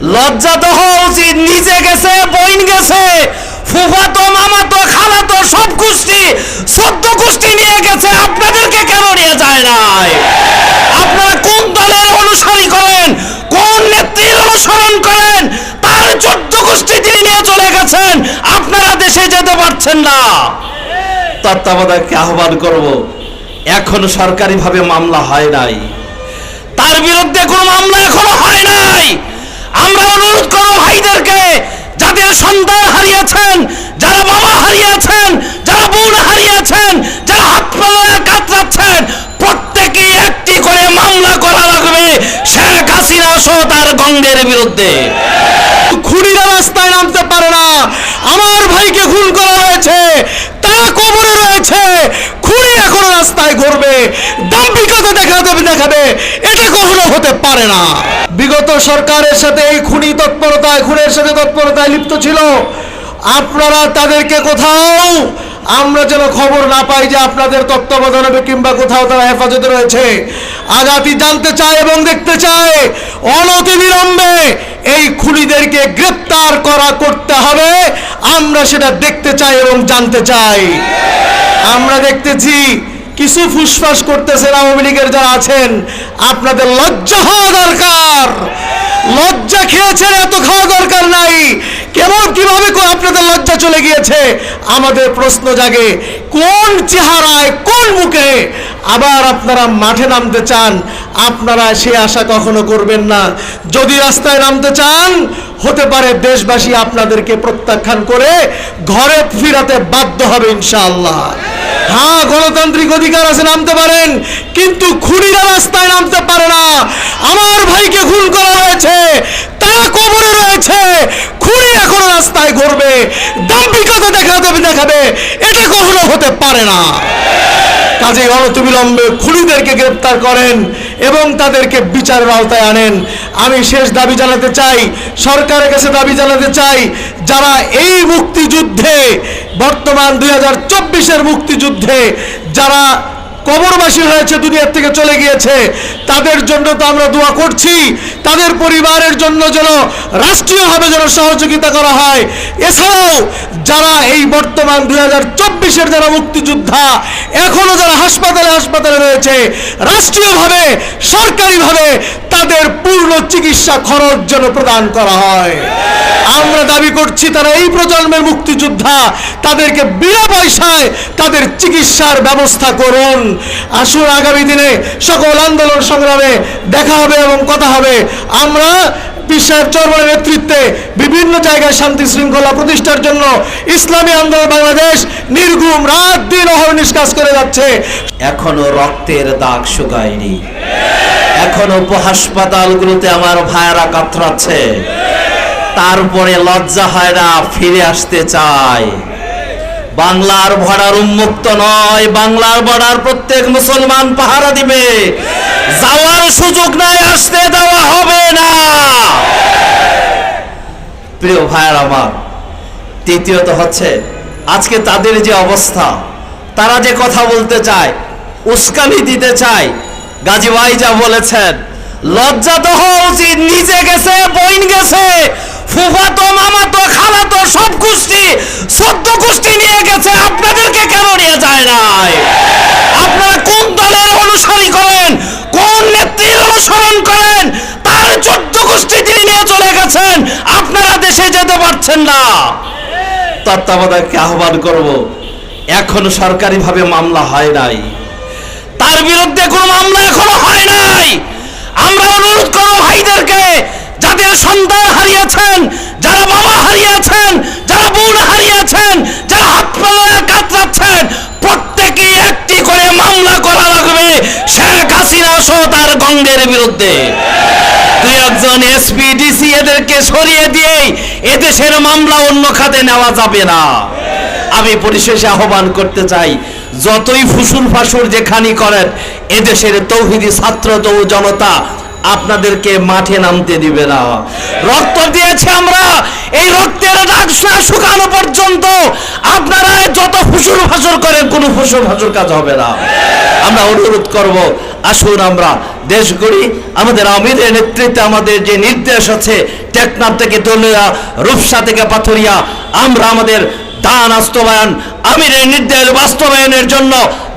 লজ্জা তো হওয়া উচিত। নিজে গেছে, বইন গেছে। ফুফাতো মামাতো খালাতো সব গোষ্ঠী সদ্য গোষ্ঠী নিয়ে গেছে। আপনাদেরকে কেন নিয়ে যায় নাই? আপনারা কোন দলের অনুসারী করেন? কোন নেত্রীর অনুসরণ করেন? তার চোদ্দ গোষ্ঠী তিনি নিয়ে চলে গেছেন। আপনারা দেশে যেতে পারছেন না। তত্ত্বাবধায়ককে আহ্বান করব, এখন সরকারিভাবে মামলা হয় নাই। তার বিরুদ্ধে কোনো মামলা এখনও হয় নাই। আমরা অনুরোধ করব ভাইদেরকে, যাদের সন্তান হারিয়েছেন, যারা বাবা হারিয়েছেন, যারা বোন হারিয়েছেন, যারা হাত পালায় কাতরাচ্ছেন, প্রত্যেকেই একটি করে মামলা করা লাগবে শেখ হাসিনা সহ তার গঙ্গের বিরুদ্ধে। খুনিরা রাস্তায় নামতে পারে না। আমার ভাইকে খুন করা হয়েছে তারা কবরে রয়েছে। খুনি এখনও রাস্তায় ঘুরবে দাম্পিকতা দেখা দেবে, দেখাবে, এটা কখনো হতে পারে না। বিগত সরকারের সাথে এই খুনি তৎপরতায়, খুনের সাথে তৎপরতায় লিপ্ত ছিল। আপনারা তাদেরকে কোথাও আমরা যেন খবর না পাই যে আপনাদের তত্ত্বাবধানে কিংবা কোথাও তারা হেফাজতে রয়েছে। আজাতি জানতে চায় এবং দেখতে চায়, অনতি বিলম্বে এই খুনিদেরকে গ্রেপ্তার করা করতে হবে। আমরা সেটা দেখতে চাই এবং জানতে চাই। আমরা দেখতেছি কিছু ফুসফাস করতেছেন আওয়ামী লীগের যারা আছেন, আপনাদের লজ্জা হওয়া দরকার। লজ্জা খেয়েছেন, এত খাওয়া দরকার নাই। কেমন কীভাবে আপনাদের লজ্জা চলে গিয়েছে? আমাদের প্রশ্ন জাগে, কোন চেহারায়, কোন মুখে আবার আপনারা মাঠে নামতে চান? আপনারা সে আশা কখনো করবেন না। যদি রাস্তায় নামতে চান, হতে পারে দেশবাসী আপনাদেরকে প্রত্যাখ্যান করে ঘরে ফিরাতে বাধ্য হবে ইনশাআল্লাহ। হ্যাঁ গণতান্ত্রিক অধিকার আছে, নামতে পারেন। কিন্তু খুনিরা রাস্তায় নামতে পারে না। আমার ভাইকে খুন করা হয়েছে, তারা কবরে রয়েছে। খুনি এখনও রাস্তায় ঘুরবে। দাম্পিকতা দেখা দেবে দেখাবে। এটা কখনো হতে পারে না। কাজে অনতিবিলম্বে খুনিদেরকে গ্রেপ্তার করেন। এবং তাদেরকে বিচারের আওতায় আনেন। আমি শেষ দাবি জানাতে চাই, সরকারের কাছে দাবি জানাতে চাই, যারা এই মুক্তিযুদ্ধে, বর্তমান দুই হাজার চব্বিশের মুক্তিযুদ্ধে, যারা কবরবাসী হয়েছে, দুনিয়ার থেকে চলে গিয়েছে। তাদের জন্য তো আমরা দোয়া করছি। তাদের পরিবারের জন্য যেন রাষ্ট্রীয়ভাবে যেন সহযোগিতা করা হয়। এছাড়াও যারা এই বর্তমান দুই হাজার চব্বিশের যারা মুক্তিযোদ্ধা, এখনও যারা হাসপাতালে হাসপাতালে রয়েছে, রাষ্ট্রীয়ভাবে, সরকারিভাবে তাদের পূর্ণ চিকিৎসা খরচ যেন প্রদান করা হয়। আমরা দাবি করছি, তারা এই প্রজন্মের মুক্তিযোদ্ধা, তাদেরকে বিনা পয়সায় তাদের চিকিৎসার ব্যবস্থা করুন। আসুন আগামী দিনে সকল আন্দোলন সংগ্রামে দেখা হবে এবং কথা হবে। আমরা বিশ্বের চরমের নেতৃত্বে বিভিন্ন জায়গায় শান্তি শৃঙ্খলা প্রতিষ্ঠার জন্য ইসলামী আন্দোলন বাংলাদেশ নির্ঘুম রাত দিন অহর্নিশ কাজ করে যাচ্ছে। এখনও রক্তের দাগ শুকায়নি। এখনও হাসপাতালগুলোতে আমার ভাইয়েরা কাতরাচ্ছে। তারপরে লজ্জা হয় না, ফিরে আসতে চায়। বাংলার ভরার উন্মুক্ত নয়, বাংলার বর্ডার প্রত্যেক মুসলমান পাহারা দিবে। যাওয়ার সুযোগ নাই, আসতে দেওয়া হবে না। প্রিয় ভাইয়ের আমার, তৃতীয়ত হচ্ছে, আজকে তাদের যে অবস্থা, তারা যে কথা বলতে চায়, উস্কানি দিতে চায়, গাজী ভাই যা বলেছেন, লজ্জা তো হওয়া উচিত, নিজে গেছে, বইন গেছে, ফুফাতো, মামাতো, খালাতো, সব গোষ্ঠী, সদ্য গোষ্ঠী নিয়ে গেছে আপনাদেরকে কেন নিয়ে যায় নাই আপনারা কোন দলের অনুসারী করেন কোন নেত্রীর অনুসরণ করেন তার চোদ্দ গোষ্ঠী তিনি নিয়ে চলে গেছেন। আপনারা দেশে যেতে পারছেন না। তত্ত্বাবধায়ককে আহ্বান করব এখন সরকারিভাবে মামলা হয় নাই। তার বিরুদ্ধে কোনো মামলা এখনও হয় নাই। আমরা অনুরোধ করব ভাইদেরকে যাদের সন্তান হারিয়েছেন যারা বাবা হারিয়েছেন যারা বোন হারিয়েছেন যারা হাত পালায় কাতরাচ্ছেন প্রত্যেকেই একটি করে মামলা করা শেখ হাসিনা সহ তার গঙ্গের বিরুদ্ধে। দুই একজন এদেরকে সরিয়ে দিয়েই এদেশের মামলা অন্য খাতে নেওয়া যাবে না। আমি পরিশেষে আহ্বান করতে চাই, যতই ফুসুর ফাসুর যেখানি করেন, এদেশের তৌহিদি ছাত্র তৌ জনতা আপনাদেরকে মাঠে নামতে দিবে না। রক্ত দিয়েছে আমরা না শুকানো পর্যন্ত আপনারা যত ফুসুর ফাসুর করেন, কোনো ফুসুর ফাসুর কাজ হবে না। আমরা অনুরোধ করব, আসুন আমরা দেশ গড়ি, আমাদের আমিরের নেতৃত্বে আমাদের যে নির্দেশ আছে, টেকনাফ থেকে দলিয়া, রূপসা থেকে পাথরিয়া, আমরা আমাদের দান বাস্তবায়ন, আমিরের নির্দেশ বাস্তবায়নের জন্য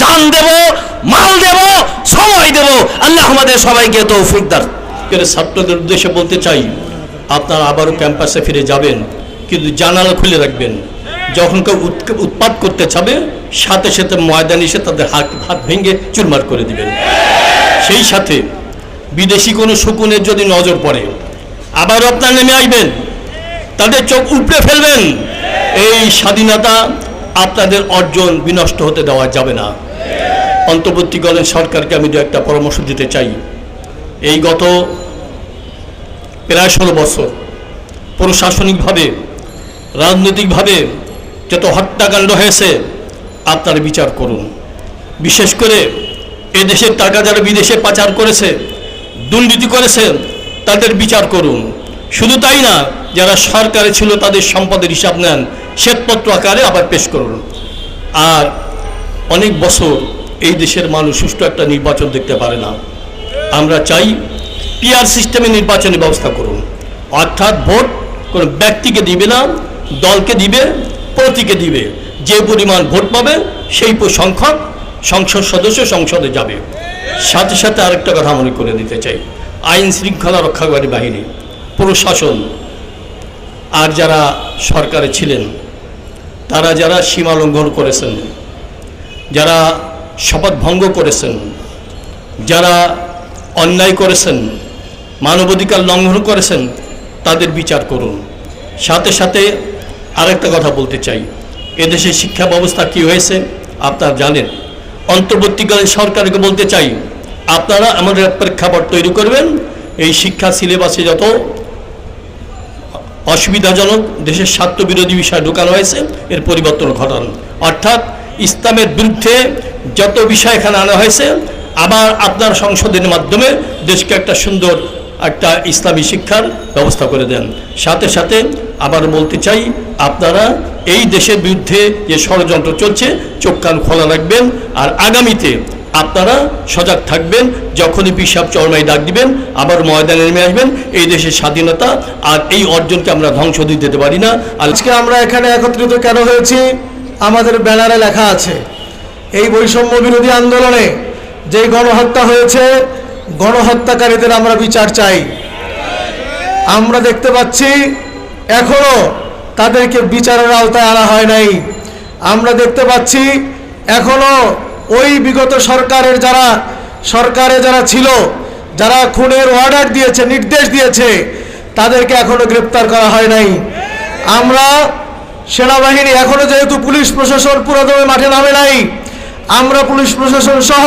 জান দেব, মাল দেব, সময় দেব। আল্লাহ আমাদের সবাইকে তৌফিক করে ছাত্রদের উদ্দেশ্যে বলতে চাই, আপনারা আবারও ক্যাম্পাসে ফিরে যাবেন। কিন্তু জানালা খুলে রাখবেন। যখন কেউ উৎ- উৎপাত করতে চাবে, সাথে সাথে ময়দান এসে তাদের হাত হাত ভেঙে চুরমার করে দিবেন। সেই সাথে বিদেশি কোনো শকুনের যদি নজর পড়ে, আবারও আপনার নেমে আসবেন তাদের চোখ উপড়ে ফেলবেন। এই স্বাধীনতা আপনাদের অর্জন বিনষ্ট হতে দেওয়া যাবে না। অন্তর্বর্তীকালীন সরকারকে আমি দু একটা পরামর্শ দিতে চাই। এই গত প্রায় ষোলো বছর প্রশাসনিকভাবে রাজনৈতিকভাবে যত হত্যাকাণ্ড হয়েছে আপনারা বিচার করুন। বিশেষ করে এ দেশের টাকা যারা বিদেশে পাচার করেছে, দুর্নীতি করেছে, তাদের বিচার করুন। শুধু তাই না, যারা সরকারে ছিল, তাদের সম্পদের হিসাব নেন, শ্বেতপত্র আকারে আবার পেশ করুন। আর অনেক বছর এই দেশের মানুষ সুষ্ঠু একটা নির্বাচন দেখতে পারে না। আমরা চাই পিআর সিস্টেমে নির্বাচনের ব্যবস্থা করুন। অর্থাৎ ভোট কোনো ব্যক্তিকে দিবে না দলকে দিবে, প্রতীকে দিবে। যে পরিমাণ ভোট পাবে, সেই সংখ্যক সংসদ সদস্য সংসদে যাবে। সাথে সাথে আরেকটা কথা মনে করে দিতে চাই। আইন শৃঙ্খলা রক্ষাকারী বাহিনী, প্রশাসন, আর যারা সরকারে ছিলেন, তারা যারা সীমা লঙ্ঘন করেছেন, যারা শপথ ভঙ্গ করেছেন, যারা অন্যায় করেছেন, মানবাধিকার লঙ্ঘন করেছেন, তাদের বিচার করুন। সাথে সাথে আরেকটা কথা বলতে চাই। এদেশের শিক্ষা ব্যবস্থা কি হয়েছে? আপনারা জানেন। অন্তর্বর্তীকালীন সরকারকে বলতে চাই, আপনারা আমাদের প্রেক্ষাপট তৈরি করবেন। এই শিক্ষা সিলেবাসে যত অসুবিধাজনক দেশের স্বার্থবিরোধী বিষয় ঢোকানো হয়েছে, এর পরিবর্তন ঘটান। অর্থাৎ ইসলামের বিরুদ্ধে যত বিষয় এখানে আনা হয়েছে, আবার আপনার সংশোধনের মাধ্যমে দেশকে একটা সুন্দর একটা ইসলামী শিক্ষার ব্যবস্থা করে দেন। সাথে সাথে আবার বলতে চাই, আপনারা এই দেশের বিরুদ্ধে যে ষড়যন্ত্র চলছে, চোখ কান খোলা রাখবেন, আর আগামীতে আপনারা সজাগ থাকবেন, যখনই পিসাব চরমাই ডাক দিবেন, আবার ময়দানে নেমে আসবেন, এই দেশের স্বাধীনতা আর এই অর্জনকে আমরা ধ্বংস দিতে দিতে পারি না। আজকে আমরা এখানে একত্রিত কেন হয়েছি? আমাদের ব্যানারে লেখা আছে, এই বৈষম্য বিরোধী আন্দোলনে যেই গণহত্যা হয়েছে, গণহত্যাকারীদের আমরা বিচার চাই। আমরা দেখতে পাচ্ছি এখনও তাদেরকে বিচারের আওতায় আনা হয় নাই। আমরা দেখতে পাচ্ছি এখনও ওই বিগত সরকারের যারা, সরকারে যারা ছিল, যারা খুনের অর্ডার দিয়েছে, নির্দেশ দিয়েছে, তাদেরকে এখনও গ্রেপ্তার করা হয় নাই। আমরা সেনাবাহিনী এখনও যেহেতু পুলিশ প্রশাসন পুরোদমে মাঠে নামে নাই, আমরা পুলিশ প্রশাসন সহ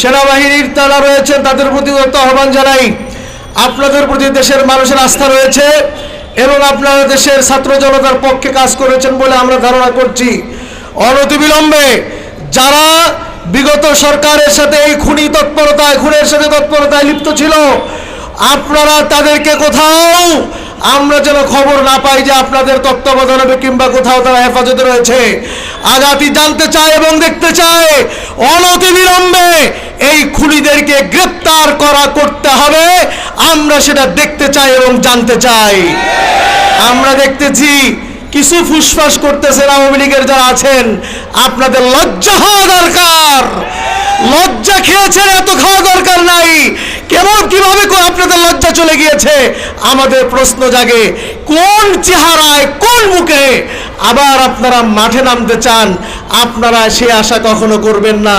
সেনাবাহিনীর তারা রয়েছেন, তাদের প্রতি আহ্বান জানাই। আপনাদের প্রতি দেশের মানুষের আস্থা রয়েছে এবং আপনারা দেশের ছাত্র জনতার পক্ষে কাজ করেছেন বলে আমরা ধারণা করছি। অনতিবিলম্বে যারা বিগত সরকারের সাথে এই খুনি তৎপরতায়, খুনের সাথে তৎপরতায় লিপ্ত ছিল, আপনারা তাদেরকে কোথাও আমরা যেন খবর না পাই যে আপনাদের তত্ত্বাবধানে কিংবা কোথাও তারা হেফাজতে রয়েছে। আগাতি জানতে চায় এবং দেখতে চায়। অনতিবিলম্বে এই খুনিদেরকে গ্রেপ্তার করা করতে হবে। আমরা সেটা দেখতে চাই এবং জানতে চাই। আমরা দেখতেছি কিছু ফুসফাস করতেছেন আওয়ামী লীগের যারা আছেন, আপনাদের লজ্জা হওয়া দরকার। লজ্জা খেয়েছেন এত খাওয়া দরকার নাই। কেমন কীভাবে আপনাদের লজ্জা চলে গিয়েছে? আমাদের প্রশ্ন জাগে, কোন চেহারায়, কোন মুখে আবার আপনারা মাঠে নামতে চান? আপনারা সে আশা কখনো করবেন না।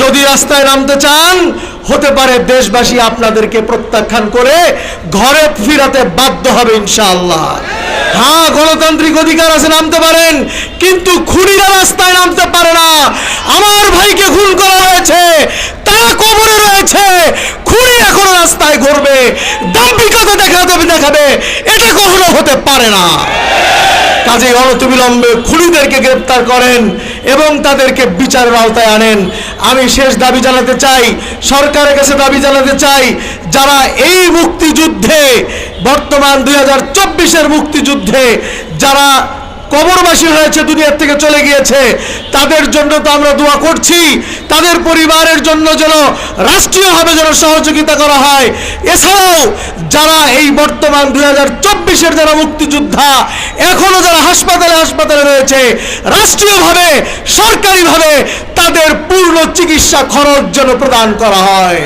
যদি রাস্তায় নামতে চান, হতে পারে দেশবাসী আপনাদেরকে প্রত্যাখ্যান করে ঘরে ফিরাতে বাধ্য হবে ইনশাআল্লাহ। হ্যাঁ গণতান্ত্রিক অধিকার আছে, নামতে পারেন, কিন্তু খুনিরা রাস্তায় নামতে পারে না। আমার ভাইকে খুন করা হয়েছে, তারা কবরে রয়েছে, খুনি এখনও রাস্তায় ঘুরবে, দাম্ভিকতা দেখা দেবে দেখাবে, এটা কখনো হতে পারে না। কাজে অনতিবিলম্বে খুনিদেরকে গ্রেপ্তার করেন এবং তাদেরকে বিচারের আওতায় আনেন। আমি শেষ দাবি জানাতে চাই, সরকারের কাছে দাবি জানাতে চাই, যারা এই মুক্তিযুদ্ধে, বর্তমান দুই হাজার চব্বিশের মুক্তিযুদ্ধে, যারা কবরবাসী হয়েছে, দুনিয়ার থেকে চলে গিয়েছে। তাদের জন্য তো আমরা দোয়া করছি। তাদের পরিবারের জন্য যেন রাষ্ট্রীয়ভাবে যেন সহযোগিতা করা হয়। এছাড়াও যারা এই বর্তমান দুই হাজার চব্বিশের যারা মুক্তিযোদ্ধা, এখনও যারা হাসপাতালে হাসপাতালে রয়েছে, রাষ্ট্রীয়ভাবে, সরকারিভাবে তাদের পূর্ণ চিকিৎসা খরচ যেন প্রদান করা হয়।